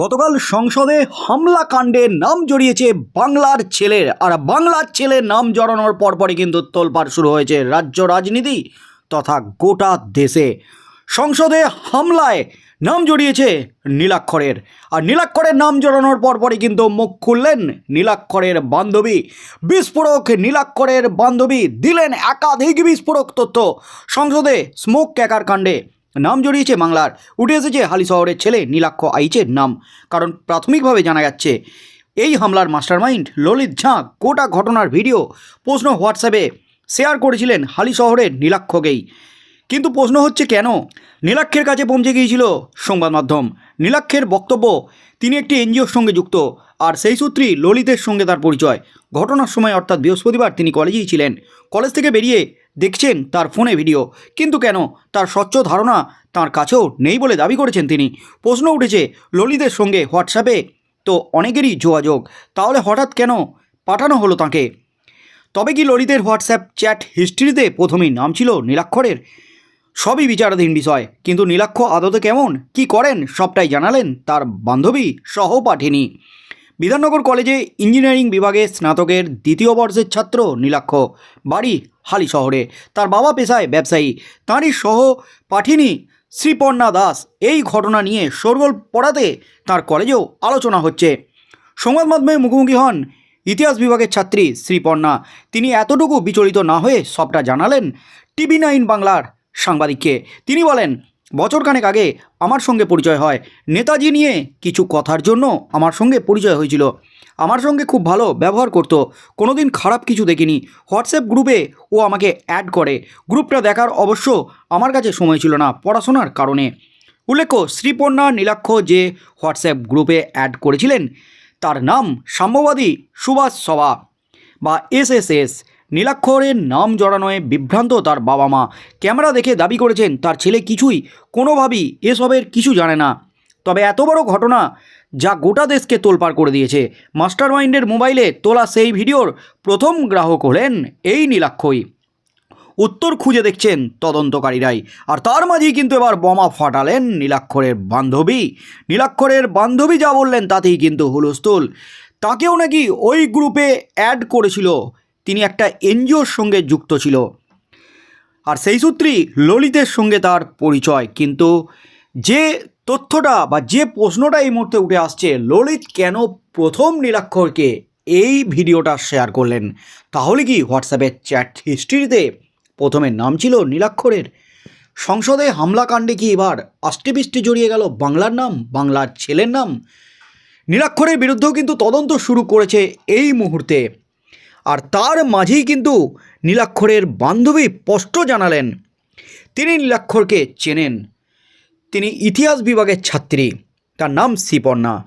গতকাল সংসদে হামলা কাণ্ডে নাম জড়িয়েছে বাংলার ছেলের। আর বাংলার ছেলের নাম জড়ানোর পরপরই কিন্তু তোলপাড় শুরু হয়েছে রাজ্য রাজনীতি তথা গোটা দেশে। সংসদে হামলায় নাম জড়িয়েছে নীলাক্ষরের। আর নীলাক্ষরের নাম জড়ানোর পরপরই কিন্তু মুখ খুললেন নীলাক্ষরের বান্ধবী। বিস্ফোরক নীলাক্ষরের বান্ধবী দিলেন একাধিক বিস্ফোরক তথ্য। সংসদে স্মোক ক্যাকার কাণ্ডে নাম জড়িয়েছে বাংলার। উঠে এসেছে হালি শহরের ছেলে নীলাক্ষ আইচের নাম। কারণ প্রাথমিকভাবে জানা যাচ্ছে, এই হামলার মাস্টারমাইন্ড ললিত ঝাঁ গোটা ঘটনার ভিডিও প্রশ্ন হোয়াটসঅ্যাপে শেয়ার করেছিলেন হালি শহরের নীলাক্ষকেই। কিন্তু প্রশ্ন হচ্ছে কেন? নীলাক্ষের কাছে পৌঁছে গিয়েছিল সংবাদ মাধ্যম। নীলাক্ষের বক্তব্য, তিনি একটি এনজিওর সঙ্গে যুক্ত, আর সেই সূত্রেই ললিতের সঙ্গে তার পরিচয়। ঘটনার সময়, অর্থাৎ বৃহস্পতিবার, তিনি কলেজেই ছিলেন। কলেজ থেকে বেরিয়ে দেখছেন তার ফোনে ভিডিও। কিন্তু কেন? তার স্বচ্ছ ধারণা তার কাছেও নেই বলে দাবি করেছেন তিনি। প্রশ্ন উঠেছে, ললিতের সঙ্গে হোয়াটসঅ্যাপে তো অনেকেরই যোগাযোগ। তাহলে হঠাৎ কেন পাঠানো হলো তাকে? তবে কি ললিতের হোয়াটসঅ্যাপ চ্যাট হিস্ট্রিতে প্রথমেই নাম ছিল নীলাক্ষরের? সবই বিচারাধীন বিষয়। কিন্তু নীলাক্ষ আদতে কেমন? কি করেন? সবটাই জানালেন তার বান্ধবী সহপাঠিনী। বিধাননগর কলেজে ইঞ্জিনিয়ারিং বিভাগে স্নাতকের দ্বিতীয় বর্ষের ছাত্র নীলাক্ষ। বাড়ি হালি শহরে। তার বাবা পেশায় ব্যবসায়ী। তাঁরই সহ পাঠিনী শ্রীপর্ণা দাস। এই ঘটনা নিয়ে শোরগোল পড়াতে তার কলেজেও আলোচনা হচ্ছে। সংবাদ মাধ্যমে মুখোমুখি হন ইতিহাস বিভাগের ছাত্রী শ্রীপর্ণা। তিনি এতটুকু বিচলিত না হয়ে সবটা জানালেন টিভি নাইন বাংলার সাংবাদিককে। তিনি বলেন বছরখানেক আগে আমার সঙ্গে পরিচয় হয়। নেতাজি নিয়ে কিছু কথার জন্য আমার সঙ্গে পরিচয় হয়েছিল। আমার সঙ্গে খুব ভালো ব্যবহার করতো। কোনোদিন খারাপ কিছু দেখিনি। হোয়াটসঅ্যাপ গ্রুপে ও আমাকে অ্যাড করে। গ্রুপটা দেখার অবশ্য আমার কাছে সময় ছিল না পড়াশোনার কারণে। উল্লেখ্য শ্রীপর্ণা নীলাক্ষ যে হোয়াটসঅ্যাপ গ্রুপে অ্যাড করেছিলেন, তার নাম সাম্যবাদী সুভাষ সভা। বা এসএসএস। নীলাক্ষরের নাম জড়ানোয় বিভ্রান্ত তার বাবা মা ক্যামেরা দেখে দাবি করেছেন, তার ছেলে কিছুই কোনোভাবেই এসবের কিছু জানে না। তবে এত বড় ঘটনা যা গোটা দেশকে তোলপাড় করে দিয়েছে। মাস্টার মাইন্ডের মোবাইলে তোলা সেই ভিডিওর প্রথম গ্রাহক হলেন এই নীলাক্ষই। উত্তর খুঁজে দেখছেন তদন্তকারীরাই। আর তার মাঝেই কিন্তু এবার বোমা ফাটালেন নীলাক্ষরের বান্ধবী। নীলাক্ষরের বান্ধবী যা বললেন, তাতেই কিন্তু হুলস্থুল। তাকেও নাকি ওই গ্রুপে অ্যাড করেছিল। তিনি একটা এনজিওর সঙ্গে যুক্ত ছিল। আর সেই সূত্রেই ললিতের সঙ্গে তার পরিচয়। কিন্তু যে তথ্যটা বা যে প্রশ্নটা এই মুহূর্তে উঠে আসছে, ললিত কেন প্রথম নীলাক্ষরকে এই ভিডিওটা শেয়ার করলেন? তাহলে কি হোয়াটসঅ্যাপের চ্যাট হিস্ট্রিতে প্রথমে নাম ছিল নীলাক্ষরের সংসদে হামলাকাণ্ডে কি এবার আষ্টেপৃষ্টে জড়িয়ে গেল বাংলার নাম, বাংলার ছেলের নাম? নীলাক্ষরের বিরুদ্ধেও কিন্তু তদন্ত শুরু করেছে এই মুহূর্তে। আর তার মাঝেই কিন্তু নীলাক্ষরের বান্ধবী স্পষ্ট জানালেন, তিনি নীলাক্ষরকে চেনেন। তিনি ইতিহাস বিভাগের ছাত্রী, তার নাম শ্রীপর্ণা।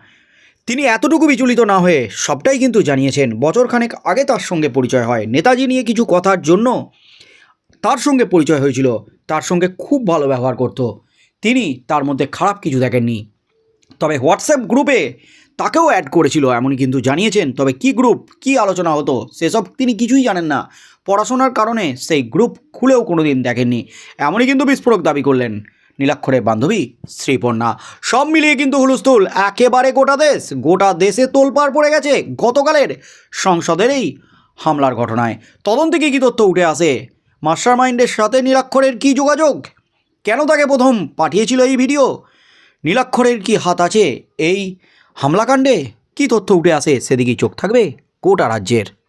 তিনি এতটুকু বিচলিত না হয়ে সবটাই কিন্তু জানিয়েছেন। বছরখানেক আগে তার সঙ্গে পরিচয় হয়। নেতাজি নিয়ে কিছু কথার জন্য তার সঙ্গে পরিচয় হয়েছিল। তার সঙ্গে খুব ভালো ব্যবহার করত। তিনি তার মধ্যে খারাপ কিছু দেখেননি। তবে হোয়াটসঅ্যাপ গ্রুপে তাকেও অ্যাড করেছিল, এমনই কিন্তু জানিয়েছেন। তবে কি গ্রুপ কি আলোচনা হতো, সেসব তিনি কিছুই জানেন না। পড়াশোনার কারণে সেই গ্রুপ খুলেও কোনো দিন দেখেননি। এমনই কিন্তু বিস্ফোরক দাবি করলেন নীলাক্ষরের বান্ধবী শ্রীপর্ণা। সব মিলিয়ে কিন্তু হুলস্থুল, একেবারে গোটা দেশ, গোটা দেশে তোলপাড় পড়ে গেছে গতকালের সংসদের এই হামলার ঘটনায়। তদন্তে কী কী তথ্য উঠে আসে? মাস্টার মাইন্ডের সাথে নীলাক্ষরের কি যোগাযোগ? কেন তাকে প্রথম পাঠিয়েছিল এই ভিডিও? নীলাক্ষরের কি হাত আছে এই হামলাকাণ্ডে? কি তথ্য উঠে আসে? সেদিকেই চোখ থাকবে গোটা রাজ্যের।